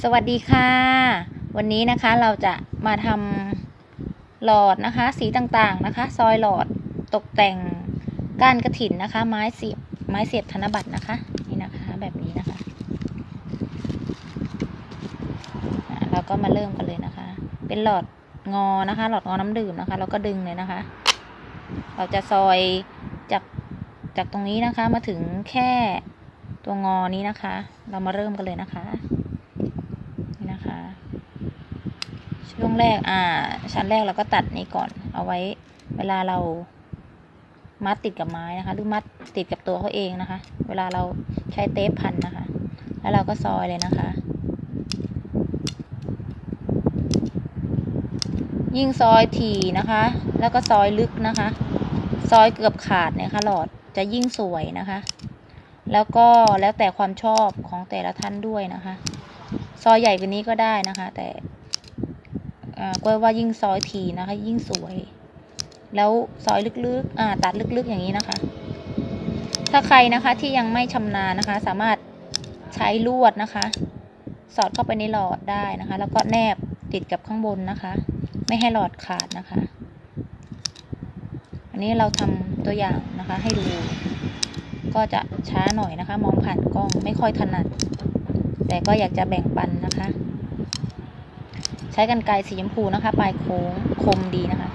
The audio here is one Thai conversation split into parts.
สวัสดีค่ะ วันนี้นะคะเราจะมาทำหลอดนะคะ สีต่างๆนะคะ ซอยหลอดตกแต่งก้านกระถินนะคะ ไม้เสียบไม้เสียบธนบัตรนะคะนี่นะคะแบบนี้นะคะเราก็มาเริ่มกันเลยนะคะ เป็นหลอดงอนะคะ หลอดงอน้ำดื่มนะคะ เราก็ดึงเลยนะคะ เราจะซอยจากจากตรงนี้นะคะมาถึงแค่ตัวงอนี้นะคะ เรามาเริ่มกันเลยนะคะ นี่นะคะ ช่วงแรกอ่า ชั้นแรกเราก็ตัดนี้ก่อน เอาไว้เวลาเรามัดติดกับไม้นะคะ หรือมัดติดกับตัวเขาเองนะคะ เวลาเราใช้เทปพันนะคะ แล้วเราก็ซอยเลยนะคะ ยิ่งซอยถี่นะคะ แล้วก็ซอยลึกนะคะ ซอยเกือบขาดเนี่ยค่ะหลอดจะยิ่งสวยนะคะ แล้วก็แล้วแต่ความชอบของแต่ละท่านด้วยนะคะ ซอยใหญ่กว่านี้ก็ได้นะคะ แต่ อ่าก็ว่ายิ่งซอยทีนะคะ ยิ่งสวย แล้วซอยลึกๆอ่าตัดลึกๆอย่างนี้นะคะ ถ้าใครนะคะที่ยังไม่ชำนาญนะคะ สามารถใช้ลวดนะคะ สอดเข้าไปในหลอดได้นะคะ แล้วก็แนบติดกับข้างบนนะคะ ไม่ให้หลอดขาดนะคะ อันนี้เราทำตัวอย่างนะคะ ให้ดู ก็จะช้าหน่อยนะคะ มองผ่านกล้องไม่ค่อยถนัด แต่ก็อยากจะแบ่งปันนะคะ ใช้กันไกรสีชมพูนะคะ ปลายโค้งคมดีนะคะ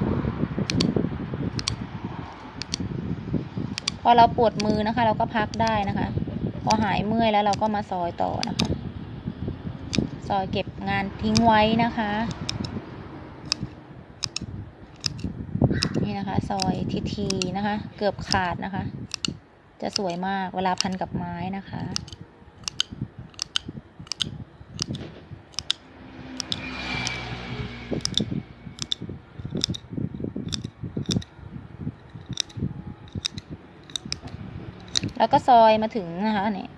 พอเราปวดมือนะคะ เราก็พักได้นะคะ พอหายเมื่อยแล้วเราก็มาซอยต่อนะคะ ซอยเก็บงานทิ้งไว้นะคะ นี่นะคะ ซอยทีทีนะคะ เกือบขาดนะคะ จะสวยมากเวลาพันกับไม้นะคะ แล้วก็ซอยมาถึงนะคะเนี่ย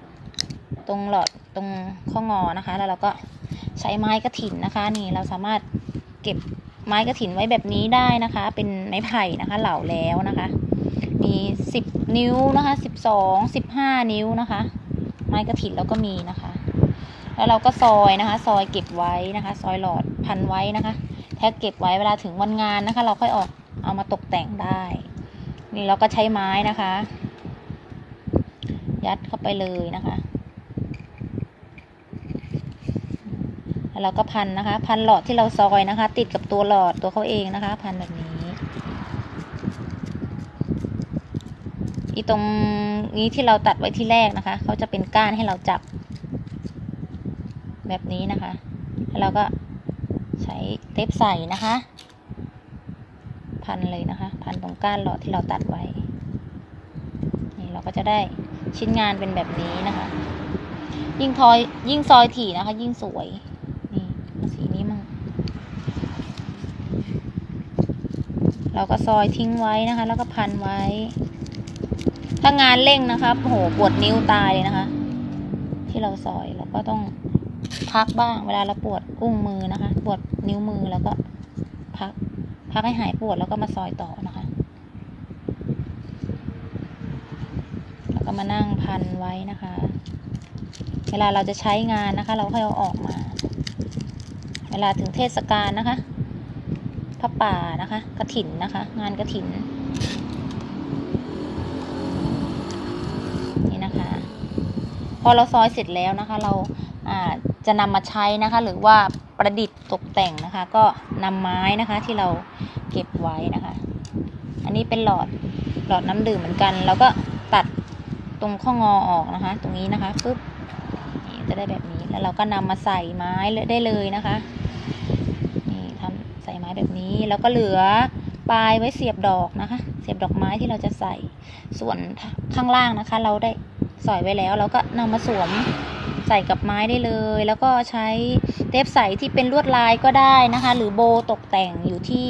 ตรงหลอดตรงข้องอนะคะ แล้วเราก็ใช้ไม้กระถินนะคะ นี่เราสามารถเก็บไม้กระถินไว้แบบนี้ได้นะคะ เป็นไม้ไผ่นะคะ เหล่าแล้วนะคะ มีสิบนิ้วนะคะสิบสองสิบห้านิ้วนะคะ ไม้กระถินเราก็มีนะคะ แล้วเราก็ซอยนะคะ ซอยเก็บไว้นะคะ ซอยหลอดพันไว้นะคะ แท็กเก็บไว้เวลาถึงวันงานนะคะ เราค่อยออกเอามาตกแต่งได้ นี่เราก็ใช้ไม้นะคะ ยัดเข้าไปเลยนะคะ แล้วเราก็พันนะคะ พันหลอดที่เราซอยนะคะ ติดกับตัวหลอดตัวเขาเองนะคะ พันแบบนี้อีตรงนี้ที่เราตัดไว้ที่แรกนะคะ เขาจะเป็นก้านให้เราจับ แบบนี้นะคะ แล้วเราก็ใช้เทปใส่นะคะ พันเลยนะคะ พันตรงก้านหลอดที่เราตัดไว้ นี่เราก็จะได้ ชิ้นงานเป็นแบบนี้นะคะ ยิ่งทอยยิ่งซอยถี่นะคะ ยิ่งสวย นี่สีนี้มั่งเราก็ซอยทิ้งไว้นะคะ แล้วก็พันไว้ ถ้างานเร่งนะคะโอ้โหปวดนิ้วตายเลยนะคะ ที่เราซอยเราก็ต้องพักบ้าง เวลาเราปวดอุ้งมือนะคะ ปวดนิ้วมือแล้วก็พัก พักให้หายปวดแล้วก็มาซอยต่อนะคะ แล้ว ก็มานั่งพันไว้นะคะ เวลาเราจะใช้งานนะคะ เราค่อยเอาออกมา เวลาถึงเทศกาลนะคะพระป่านะคะกระถินนะคะ งานกระถินนี่นะคะ พอเราซอยเสร็จแล้วนะคะ เราอ่าจะนำมาใช้นะคะ หรือว่าประดิษฐ์ตกแต่งนะคะ ก็นำไม้นะคะที่เราเก็บไว้นะคะ อันนี้เป็นหลอดหลอดน้ำดื่มเหมือนกัน แล้วก็ตัด ตรงข้องอออกนะคะ ตรงนี้นะคะปึ๊บนี่จะได้แบบนี้แล้วเราก็นำมาใส่ไม้ได้เลยนะคะ นี่ทำใส่ไม้แบบนี้แล้วก็เหลือปลายไว้เสียบดอกนะคะ เสียบดอกไม้ที่เราจะใส่ส่วนข้างล่างนะคะ เราได้สอยไว้แล้วเราก็นำมาสวมใส่กับไม้ได้เลย แล้วก็ใช้เทปใสที่เป็นลวดลายก็ได้นะคะ หรือโบตกแต่งอยู่ที่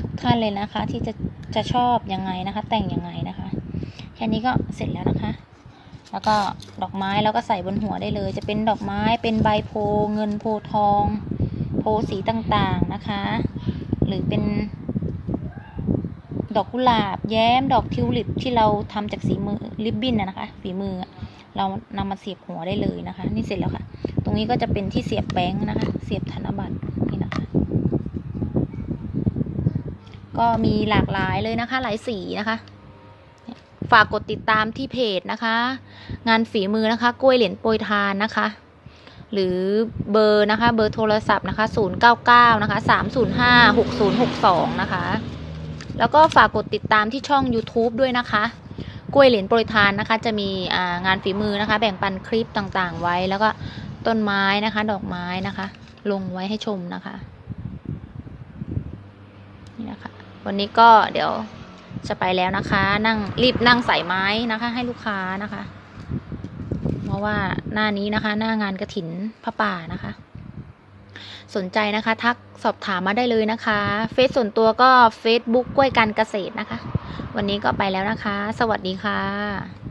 ทุกท่านเลยนะคะ ที่จะจะชอบยังไงนะคะ แต่งยังไงนะคะ แค่นี้ก็เสร็จแล้วนะคะ แล้วก็ดอกไม้แล้วก็ใส่บนหัวได้เลย จะเป็นดอกไม้เป็นใบโพเงินโพทอง โพสีต่างๆนะคะ หรือเป็น ดอกกุหลาบ แย้มดอกทิวลิปที่เราทำจากสีมือริบบิ้นนะนะคะ ฝีมือเรานำมาเสียบหัวได้เลยนะคะ นี่เสร็จแล้วค่ะ ตรงนี้ก็จะเป็นที่เสียบแบงค์นะคะ เสียบธนบัตรนี่นะคะ ก็มีหลากหลายเลยนะคะ หลายสีนะคะ ฝากกดติดตามที่เพจนะคะ งานฝีมือนะคะ กล้วยเหรียญโปรยทานนะคะ หรือเบอร์นะคะ เบอร์โทรศัพท์นะคะ 099 นะคะ 305 6062 นะคะ แล้วก็ฝากกดติดตามที่ช่อง YouTube ด้วยนะคะ กล้วยเหรียญโปรยทานนะคะ จะมีงานฝีมือนะคะ แบ่งปันคลิปต่างๆ ไว้แล้วก็ต้นไม้นะคะ ดอกไม้นะคะ ลงไว้ให้ชมนะคะนี่นะคะ วันนี้ก็เดี๋ยว จะไปแล้วนะคะ นั่งรีบนั่งใส่ไม้นะคะ ให้ลูกค้านะคะ เพราะว่าหน้านี้นะคะ หน้างานกระถินพระป่านะคะ สนใจนะคะ ทักสอบถามมาได้เลยนะคะ เฟซส่วนตัวก็ Facebook กล้วยการเกษตรนะคะ วันนี้ก็ไปแล้วนะคะ สวัสดีค่ะ